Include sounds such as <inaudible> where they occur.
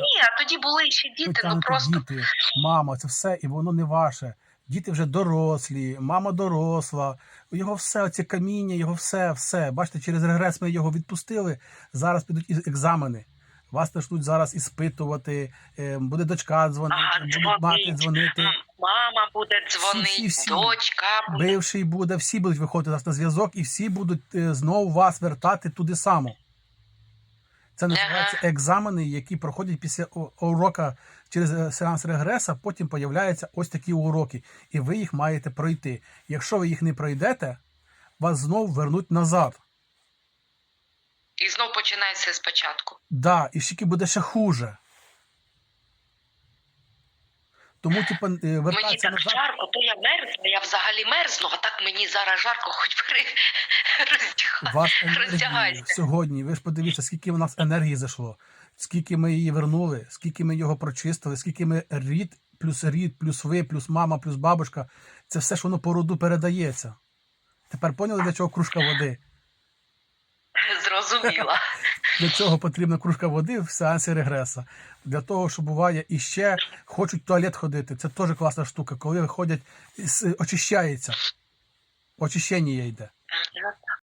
ні, а тоді були ще діти, ну Притягнуті просто діти, мама, це все, і воно не ваше. Діти вже дорослі, мама доросла, його все, оці каміння, його все, все. Бачите, через регрес ми його відпустили. Зараз підуть екзамени. Вас почнуть зараз іспитувати, е, буде дочка дзвонити, Ага, буде мати дзвонити, мама буде дзвонити, всі, всі. дочка буде. бивший буде, всі будуть виходити зараз на зв'язок і всі будуть е, знову вас вертати туди само. Це називається екзамени, які проходять після урока через е, сеанс регреса, потім появляються ось такі уроки, і ви їх маєте пройти. Якщо ви їх не пройдете, вас знову вернуть назад. І знов починається спочатку. Да, і ще буде ще хуже. Тому, типу, е, Мені вертатися так назад. жарко, то я мерзну, я взагалі мерзну, а так мені зараз жарко, хоч <laughs> бери Роздягайся. сьогодні. Ви ж подивіться, скільки в нас енергії зайшло, скільки ми її вернули, скільки ми його прочистили, скільки ми рід, плюс рід, плюс ви, плюс мама, плюс бабушка. Це все ж воно по роду передається. Тепер поняли, для чого кружка води? Зрозуміла. <laughs> Для чого потрібна кружка води в сеансі регреса? Для того, що буває і ще хочуть в туалет ходити. Це теж класна штука. Коли виходять, очищається. Очищення йде.